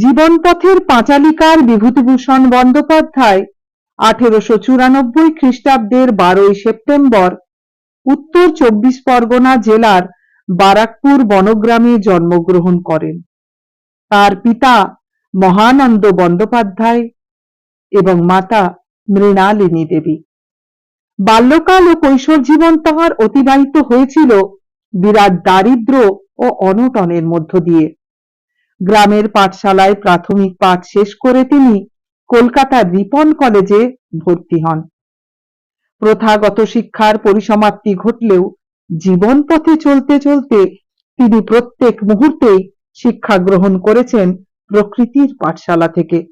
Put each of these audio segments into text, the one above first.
জীবনপথের পাঁচালিকার বিভূতিভূষণ বন্দ্যোপাধ্যায় আঠেরোশো চুরানব্বই খ্রিস্টাব্দের বারোই সেপ্টেম্বর, উত্তর চব্বিশ পরগনা জেলার বারাকপুর বনগ্রামে জন্মগ্রহণ করেন। তার পিতা মহানন্দ বন্দ্যোপাধ্যায় এবং মাতা মৃণালিনী দেবী। বাল্যকাল ও কৈশোর জীবন তাহার অতিবাহিত হয়েছিল বিরাট দারিদ্র ও অনটনের মধ্য দিয়ে। গ্রামের পাঠশালায় প্রাথমিক পাঠ শেষ করে তিনি কলকাতার রিপন কলেজে ভর্তি হন। প্রথাগত শিক্ষার পরিসমাপ্তি ঘটলেও জীবন পথে চলতে চলতে তিনি প্রত্যেক মুহূর্তেই শিক্ষা গ্রহণ করেছেন প্রকৃতির পাঠশালা থেকে।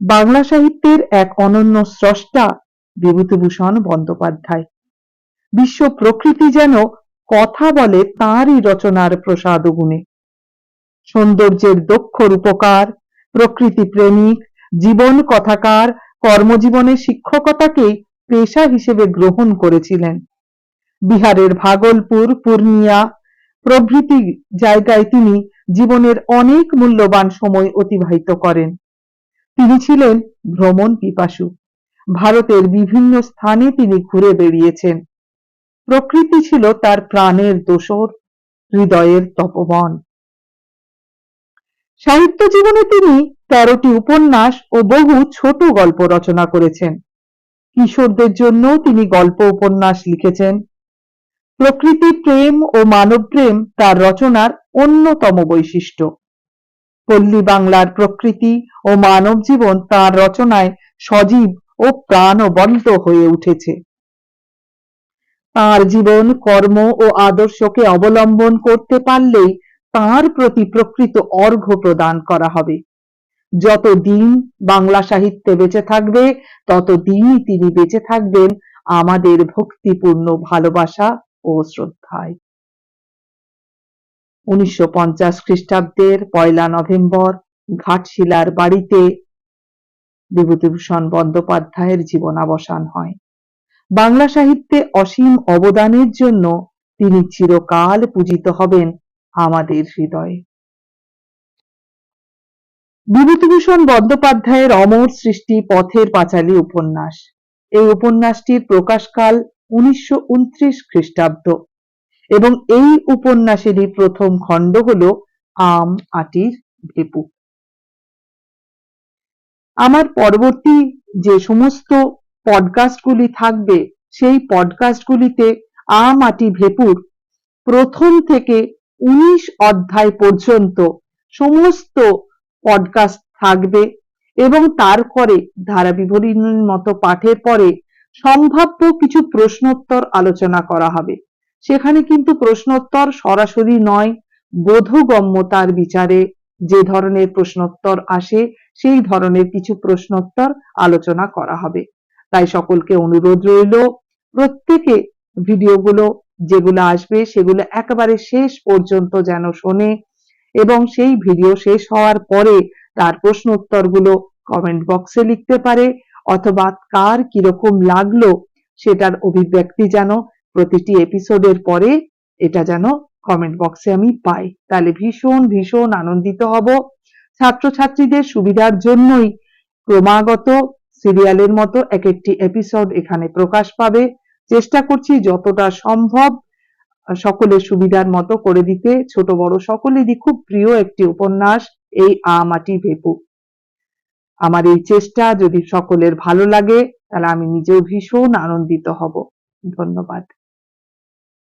বাংলা সাহিত্যের এক অনন্য স্রষ্টা বিভূতিভূষণ বন্দ্যোপাধ্যায়। বিশ্ব প্রকৃতি যেন কথা বলে তাঁরই রচনার প্রসাদ গুণে সৌন্দর্যের দক্ষ রূপকার, প্রকৃতি প্রেমিক, জীবন কথাকার, কর্মজীবনের শিক্ষকতাকে পেশা হিসেবে গ্রহণ করেছিলেন। বিহারের ভাগলপুর, পূর্ণিয়া প্রভৃতি জায়গায় তিনি জীবনের অনেক মূল্যবান সময় অতিবাহিত করেন। তিনি ছিলেন ভ্রমণ পিপাসু। ভারতের বিভিন্ন স্থানে তিনি ঘুরে বেড়িয়েছেন। প্রকৃতি ছিল তার প্রাণের দোসর, হৃদয়ের তপবন। সাহিত্য জীবনে তিনি তেরোটি উপন্যাস ও বহু ছোট গল্প রচনা করেছেন। কিশোরদের জন্য তিনি গল্প উপন্যাস লিখেছেন। প্রকৃতি, প্রেম ও মানব প্রেম তার রচনার অন্যতম বৈশিষ্ট্য। পল্লী বাংলার প্রকৃতি ও মানব জীবন তার রচনায় সজীব ও প্রাণবন্ত হয়ে উঠেছে। তার জীবন কর্ম ও আদর্শকে অবলম্বন করতে পারলেই তার প্রতি প্রকৃত অর্ঘ্য প্রদান করা হবে। যত দিন বাংলা সাহিত্যে বেঁচে থাকবে, তত দিনই তিনি বেঁচে থাকবেন আমাদের ভক্তিপূর্ণ ভালোবাসা ও শ্রদ্ধায়। উনিশশো পঞ্চাশ খ্রিস্টাব্দের পয়লা নভেম্বর, ঘাটশিলার বাড়িতে বিভূতিভূষণ বন্দ্যোপাধ্যায়ের জীবনাবসান হয়। বাংলা সাহিত্যে অসীম অবদানের জন্য তিনি চিরকাল পূজিত হবেন আমাদের হৃদয়ে। বিভূতিভূষণ বন্দ্যোপাধ্যায়ের অমর সৃষ্টি পথের পাঁচালী উপন্যাস। এই উপন্যাসটির প্রকাশকাল উনিশশো খ্রিস্টাব্দ। এবং এই উপন্যাসেরই প্রথম খণ্ড হল আম আটির ভেপু। আমার পরবর্তী যে সমস্ত পডকাস্টগুলি থাকবে, সেই পডকাস্টগুলিতে আম আটি ভেপুর প্রথম থেকে উনিশ অধ্যায় পর্যন্ত সমস্ত পডকাস্ট থাকবে এবং তারপরে ধারা বিবরণীর মতো পাঠের পরে সম্ভাব্য কিছু প্রশ্নোত্তর আলোচনা করা হবে। সেখানে কিন্তু প্রশ্নোত্তর সরাসরি নয়, বোধগম্যতার বিচারে যে ধরনের প্রশ্নোত্তর আসে, সেই ধরনের কিছু প্রশ্নোত্তর আলোচনা করা হবে। তাই সকলকে অনুরোধ রইল, প্রত্যেকে ভিডিওগুলো যেগুলো আসবে সেগুলো একেবারে শেষ পর্যন্ত যেন শোনে এবং সেই ভিডিও শেষ হওয়ার পরে তার প্রশ্ন উত্তরগুলো কমেন্ট বক্সে লিখতে পারে অথবা কার কীরকম লাগল সেটার অভিব্যক্তি যেন প্রতিটি এপিসোডের পরে এটা যেন কমেন্ট বক্সে আমি পাই। তাহলে ভীষণ ভীষণ আনন্দিত হব। ছাত্রছাত্রীদের সুবিধার জন্যই ক্রমাগত সিরিয়ালের মতো এক একটি এপিসোড এখানে প্রকাশ পাবে। চেষ্টা করছি যতটা সম্ভব সকলের সুবিধার মতো করে দিতে। ছোট, বড় সকলেরই খুব প্রিয় একটি উপন্যাস, এই আমাটি ভেপু। আমার এই চেষ্টা যদি সকলের ভালো লাগে, তাহলে আমি নিজেও ভীষণ আনন্দিত হব। ধন্যবাদ।